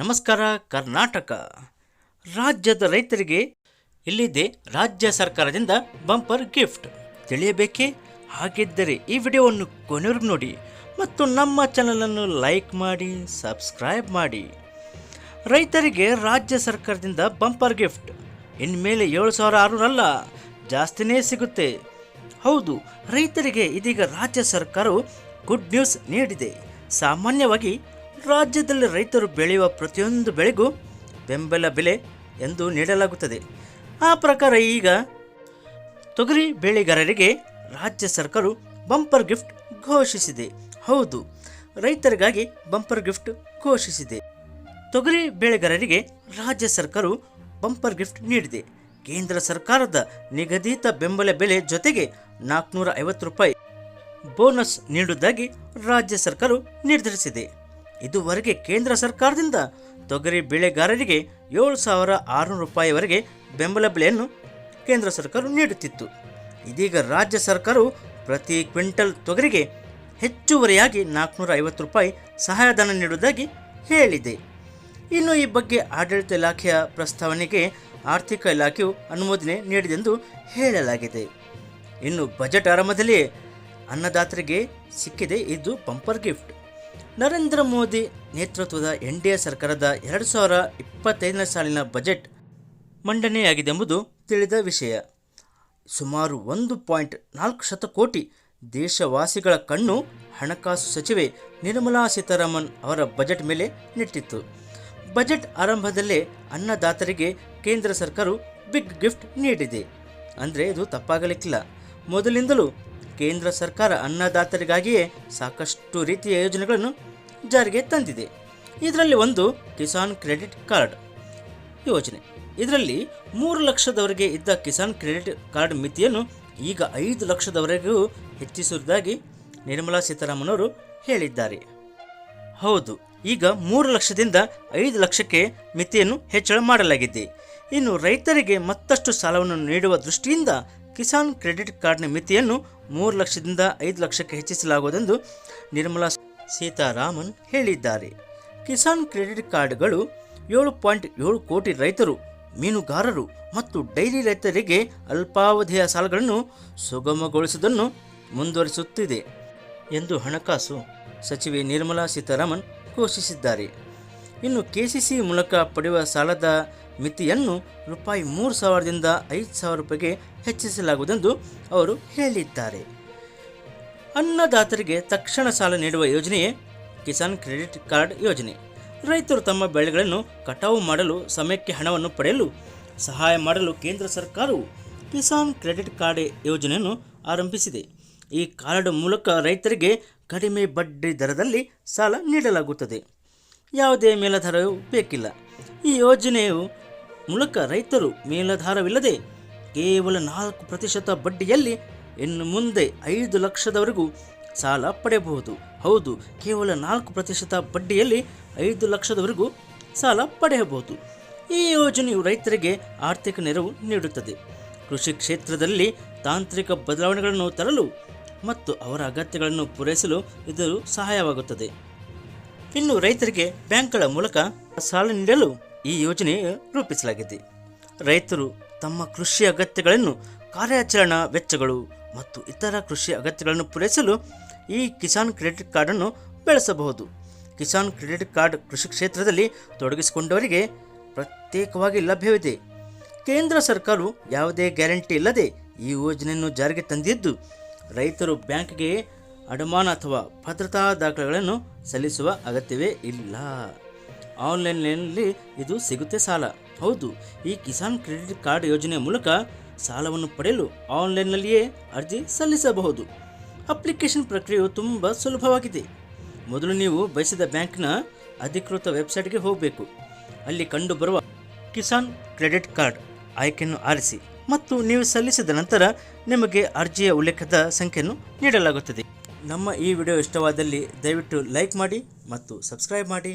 ನಮಸ್ಕಾರ, ಕರ್ನಾಟಕ. ರಾಜ್ಯದ ರೈತರಿಗೆ ಇಲ್ಲಿದೆ ರಾಜ್ಯ ಸರ್ಕಾರದಿಂದ ಬಂಪರ್ ಗಿಫ್ಟ್. ತಿಳಿಯಬೇಕೇ? ಹಾಗಿದ್ದರೆ ಈ ವಿಡಿಯೋವನ್ನು ಕೊನೆವರೆಗೂ ನೋಡಿ ಮತ್ತು ನಮ್ಮ ಚಾನಲನ್ನು ಲೈಕ್ ಮಾಡಿ, ಸಬ್ಸ್ಕ್ರೈಬ್ ಮಾಡಿ. ರೈತರಿಗೆ ರಾಜ್ಯ ಸರ್ಕಾರದಿಂದ ಬಂಪರ್ ಗಿಫ್ಟ್. ಇನ್ಮೇಲೆ ಏಳು ಸಾವಿರ ಆರುನಲ್ಲ, ಜಾಸ್ತಿನೇ ಸಿಗುತ್ತೆ. ಹೌದು, ರೈತರಿಗೆ ಇದೀಗ ರಾಜ್ಯ ಸರ್ಕಾರವು ಗುಡ್ ನ್ಯೂಸ್ ನೀಡಿದೆ. ಸಾಮಾನ್ಯವಾಗಿ ರಾಜ್ಯದಲ್ಲಿ ರೈತರು ಬೆಳೆಯುವ ಪ್ರತಿಯೊಂದು ಬೆಳೆಗೂ ಬೆಂಬಲ ಬೆಲೆ ಎಂದು ನೀಡಲಾಗುತ್ತದೆ. ಆ ಪ್ರಕಾರ ಈಗ ತೊಗರಿ ಬೆಳೆಗಾರರಿಗೆ ರಾಜ್ಯ ಸರ್ಕಾರವು ಬಂಪರ್ ಗಿಫ್ಟ್ ಘೋಷಿಸಿದೆ. ಹೌದು, ರೈತರಿಗಾಗಿ ಬಂಪರ್ ಗಿಫ್ಟ್ ಘೋಷಿಸಿದೆ. ತೊಗರಿ ಬೆಳೆಗಾರರಿಗೆ ರಾಜ್ಯ ಸರ್ಕಾರವು ಬಂಪರ್ ಗಿಫ್ಟ್ ನೀಡಿದೆ. ಕೇಂದ್ರ ಸರ್ಕಾರದ ನಿಗದಿತ ಬೆಂಬಲ ಬೆಲೆ ಜೊತೆಗೆ ನಾಲ್ಕುನೂರ ಐವತ್ತು ರೂಪಾಯಿ ಬೋನಸ್ ನೀಡುವುದಾಗಿ ರಾಜ್ಯ ಸರ್ಕಾರವು ನಿರ್ಧರಿಸಿದೆ. ಇದುವರೆಗೆ ಕೇಂದ್ರ ಸರ್ಕಾರದಿಂದ ತೊಗರಿ ಬೆಳೆಗಾರರಿಗೆ ಏಳು ಸಾವಿರ ಆರುನೂರು ರೂಪಾಯಿವರೆಗೆ ಬೆಂಬಲ ಬೆಲೆಯನ್ನು ಕೇಂದ್ರ ಸರ್ಕಾರ ನೀಡುತ್ತಿತ್ತು. ಇದೀಗ ರಾಜ್ಯ ಸರ್ಕಾರವು ಪ್ರತಿ ಕ್ವಿಂಟಲ್ ತೊಗರಿಗೆ ಹೆಚ್ಚುವರಿಯಾಗಿ ನಾಲ್ಕುನೂರ ಐವತ್ತು ರೂಪಾಯಿ ಸಹಾಯಧನ ನೀಡುವುದಾಗಿ ಹೇಳಿದೆ. ಇನ್ನು ಈ ಬಗ್ಗೆ ಆಡಳಿತ ಇಲಾಖೆಯ ಪ್ರಸ್ತಾವನೆಗೆ ಆರ್ಥಿಕ ಇಲಾಖೆಯು ಅನುಮೋದನೆ ನೀಡಿದೆಂದು ಹೇಳಲಾಗಿದೆ. ಇನ್ನು ಬಜೆಟ್ ಆರಂಭದಲ್ಲಿ ಅನ್ನದಾತರಿಗೆ ಸಿಕ್ಕಿದೆ. ಇದು ಬಂಪರ್ ಗಿಫ್ಟ್. ನರೇಂದ್ರ ಮೋದಿ ನೇತೃತ್ವದ ಎನ್ ಡಿ ಎ ಸರ್ಕಾರದ ಎರಡು ಸಾವಿರ ಇಪ್ಪತ್ತೈದನೇ ಸಾಲಿನ ಬಜೆಟ್ ಮಂಡನೆಯಾಗಿದೆ ಎಂಬುದು ತಿಳಿದ ವಿಷಯ. ಸುಮಾರು ಒಂದು ಪಾಯಿಂಟ್ ನಾಲ್ಕು ಶತಕೋಟಿ ದೇಶವಾಸಿಗಳ ಕಣ್ಣು ಹಣಕಾಸು ಸಚಿವೆ ನಿರ್ಮಲಾ ಸೀತಾರಾಮನ್ ಅವರ ಬಜೆಟ್ ಮೇಲೆ ನೆಟ್ಟಿತ್ತು. ಬಜೆಟ್ ಆರಂಭದಲ್ಲೇ ಅನ್ನದಾತರಿಗೆ ಕೇಂದ್ರ ಸರ್ಕಾರವು ಬಿಗ್ ಗಿಫ್ಟ್ ನೀಡಿದೆ. ಅಂದರೆ ಇದು ತಪ್ಪಾಗಲಿಕ್ಕಿಲ್ಲ. ಮೊದಲಿಂದಲೂ ಕೇಂದ್ರ ಸರ್ಕಾರ ಅನ್ನದಾತರಿಗಾಗಿಯೇ ಸಾಕಷ್ಟು ರೀತಿಯ ಯೋಜನೆಗಳನ್ನು ಜಾರಿಗೆ ತಂದಿದೆ. ಇದರಲ್ಲಿ ಒಂದು ಕಿಸಾನ್ ಕ್ರೆಡಿಟ್ ಕಾರ್ಡ್ ಯೋಜನೆ. ಇದರಲ್ಲಿ ಮೂರು ಲಕ್ಷದವರೆಗೆ ಇದ್ದ ಕಿಸಾನ್ ಕ್ರೆಡಿಟ್ ಕಾರ್ಡ್ ಮಿತಿಯನ್ನು ಈಗ ಐದು ಲಕ್ಷದವರೆಗೂ ಹೆಚ್ಚಿಸುವುದಾಗಿ ನಿರ್ಮಲಾ ಸೀತಾರಾಮನ್ ಅವರು ಹೇಳಿದ್ದಾರೆ. ಹೌದು, ಈಗ ಮೂರು ಲಕ್ಷದಿಂದ ಐದು ಲಕ್ಷಕ್ಕೆ ಮಿತಿಯನ್ನು ಹೆಚ್ಚಳ ಮಾಡಲಾಗಿದೆ. ಇನ್ನು ರೈತರಿಗೆ ಮತ್ತಷ್ಟು ಸಾಲವನ್ನು ನೀಡುವ ದೃಷ್ಟಿಯಿಂದ ಕಿಸಾನ್ ಕ್ರೆಡಿಟ್ ಕಾರ್ಡ್ನ ಮಿತಿಯನ್ನು ಮೂರು ಲಕ್ಷದಿಂದ ಐದು ಲಕ್ಷಕ್ಕೆ ಹೆಚ್ಚಿಸಲಾಗುವುದೆಂದು ನಿರ್ಮಲಾ ಸೀತಾರಾಮನ್ ಹೇಳಿದ್ದಾರೆ. ಕಿಸಾನ್ ಕ್ರೆಡಿಟ್ ಕಾರ್ಡ್ಗಳು ಏಳು ಪಾಯಿಂಟ್ ಏಳು ಕೋಟಿ ರೈತರು, ಮೀನುಗಾರರು ಮತ್ತು ಡೈರಿ ರೈತರಿಗೆ ಅಲ್ಪಾವಧಿಯ ಸಾಲಗಳನ್ನು ಸುಗಮಗೊಳಿಸುವುದನ್ನು ಮುಂದುವರಿಸುತ್ತಿದೆ ಎಂದು ಹಣಕಾಸು ಸಚಿವೆ ನಿರ್ಮಲಾ ಸೀತಾರಾಮನ್ ಘೋಷಿಸಿದ್ದಾರೆ. ಇನ್ನು ಕೆಸಿಸಿ ಮೂಲಕ ಪಡೆಯುವ ಸಾಲದ ಮಿತಿಯನ್ನು ರೂಪಾಯಿ ಮೂರು ಸಾವಿರದಿಂದ ಐದು ಸಾವಿರ ರೂಪಾಯಿಗೆ ಹೆಚ್ಚಿಸಲಾಗುವುದೆಂದು ಅವರು ಹೇಳಿದ್ದಾರೆ. ಅನ್ನದಾತರಿಗೆ ತಕ್ಷಣ ಸಾಲ ನೀಡುವ ಯೋಜನೆಯೇ ಕಿಸಾನ್ ಕ್ರೆಡಿಟ್ ಕಾರ್ಡ್ ಯೋಜನೆ. ರೈತರು ತಮ್ಮ ಬೆಳೆಗಳನ್ನು ಕಟಾವು ಮಾಡಲು, ಸಮಯಕ್ಕೆ ಹಣವನ್ನು ಪಡೆಯಲು, ಸಹಾಯ ಮಾಡಲು ಕೇಂದ್ರ ಸರ್ಕಾರವು ಕಿಸಾನ್ ಕ್ರೆಡಿಟ್ ಕಾರ್ಡ್ ಯೋಜನೆಯನ್ನು ಆರಂಭಿಸಿದೆ. ಈ ಕಾರ್ಡ್ ಮೂಲಕ ರೈತರಿಗೆ ಕಡಿಮೆ ಬಡ್ಡಿ ದರದಲ್ಲಿ ಸಾಲ ನೀಡಲಾಗುತ್ತದೆ. ಯಾವುದೇ ಮೇಲಾಧಾರವೂ ಬೇಕಿಲ್ಲ. ಈ ಯೋಜನೆಯು ಮೂಲಕ ರೈತರು ಮೇಲಾಧಾರವಿಲ್ಲದೆ ಕೇವಲ ನಾಲ್ಕು ಪ್ರತಿಶತ ಬಡ್ಡಿಯಲ್ಲಿ ಇನ್ನು ಮುಂದೆ ಐದು ಲಕ್ಷದವರೆಗೂ ಸಾಲ ಪಡೆಯಬಹುದು. ಹೌದು, ಕೇವಲ ನಾಲ್ಕು ಪ್ರತಿಶತ ಬಡ್ಡಿಯಲ್ಲಿ ಐದು ಲಕ್ಷದವರೆಗೂ ಸಾಲ ಪಡೆಯಬಹುದು. ಈ ಯೋಜನೆಯು ರೈತರಿಗೆ ಆರ್ಥಿಕ ನೆರವು ನೀಡುತ್ತದೆ. ಕೃಷಿ ಕ್ಷೇತ್ರದಲ್ಲಿ ತಾಂತ್ರಿಕ ಬದಲಾವಣೆಗಳನ್ನು ತರಲು ಮತ್ತು ಅವರ ಅಗತ್ಯಗಳನ್ನು ಪೂರೈಸಲು ಇದು ಸಹಾಯವಾಗುತ್ತದೆ. ಇನ್ನು ರೈತರಿಗೆ ಬ್ಯಾಂಕ್ಗಳ ಮೂಲಕ ಸಾಲ ನೀಡಲು ಈ ಯೋಜನೆ ರೂಪಿಸಲಾಗಿದೆ. ರೈತರು ತಮ್ಮ ಕೃಷಿ ಅಗತ್ಯಗಳನ್ನು ಕಾರ್ಯಾಚರಣಾ ವೆಚ್ಚಗಳು ಮತ್ತು ಇತರ ಕೃಷಿ ಅಗತ್ಯಗಳನ್ನು ಪೂರೈಸಲು ಈ ಕಿಸಾನ್ ಕ್ರೆಡಿಟ್ ಕಾರ್ಡನ್ನು ಬಳಸಬಹುದು. ಕಿಸಾನ್ ಕ್ರೆಡಿಟ್ ಕಾರ್ಡ್ ಕೃಷಿ ಕ್ಷೇತ್ರದಲ್ಲಿ ತೊಡಗಿಸಿಕೊಂಡವರಿಗೆ ಪ್ರತ್ಯೇಕವಾಗಿ ಲಭ್ಯವಿದೆ. ಕೇಂದ್ರ ಸರ್ಕಾರವು ಯಾವುದೇ ಗ್ಯಾರಂಟಿ ಇಲ್ಲದೆ ಈ ಯೋಜನೆಯನ್ನು ಜಾರಿಗೆ ತಂದಿದ್ದು, ರೈತರು ಬ್ಯಾಂಕ್ಗೆ ಅಡಮಾನ ಅಥವಾ ಭದ್ರತಾ ದಾಖಲೆಗಳನ್ನು ಸಲ್ಲಿಸುವ ಅಗತ್ಯವೇ ಇಲ್ಲ. ಆನ್ಲೈನ್ನಲ್ಲಿ ಇದು ಸಿಗುತ್ತೆ ಸಾಲ. ಹೌದು, ಈ ಕಿಸಾನ್ ಕ್ರೆಡಿಟ್ ಕಾರ್ಡ್ ಯೋಜನೆ ಮೂಲಕ ಸಾಲವನ್ನು ಪಡೆಯಲು ಆನ್ಲೈನ್ನಲ್ಲಿಯೇ ಅರ್ಜಿ ಸಲ್ಲಿಸಬಹುದು. ಅಪ್ಲಿಕೇಶನ್ ಪ್ರಕ್ರಿಯೆಯು ತುಂಬ ಸುಲಭವಾಗಿದೆ. ಮೊದಲು ನೀವು ಬಯಸಿದ ಬ್ಯಾಂಕ್ನ ಅಧಿಕೃತ ವೆಬ್ಸೈಟ್ಗೆ ಹೋಗಬೇಕು. ಅಲ್ಲಿ ಕಂಡುಬರುವ ಕಿಸಾನ್ ಕ್ರೆಡಿಟ್ ಕಾರ್ಡ್ ಆಯ್ಕೆಯನ್ನು ಆರಿಸಿ ಮತ್ತು ನೀವು ಸಲ್ಲಿಸಿದ ನಂತರ ನಿಮಗೆ ಅರ್ಜಿಯ ಉಲ್ಲೇಖದ ಸಂಖ್ಯೆಯನ್ನು ನೀಡಲಾಗುತ್ತದೆ. ನಮ್ಮ ಈ ವಿಡಿಯೋ ಇಷ್ಟವಾದಲ್ಲಿ ದಯವಿಟ್ಟು ಲೈಕ್ ಮಾಡಿ ಮತ್ತು ಸಬ್ಸ್ಕ್ರೈಬ್ ಮಾಡಿ.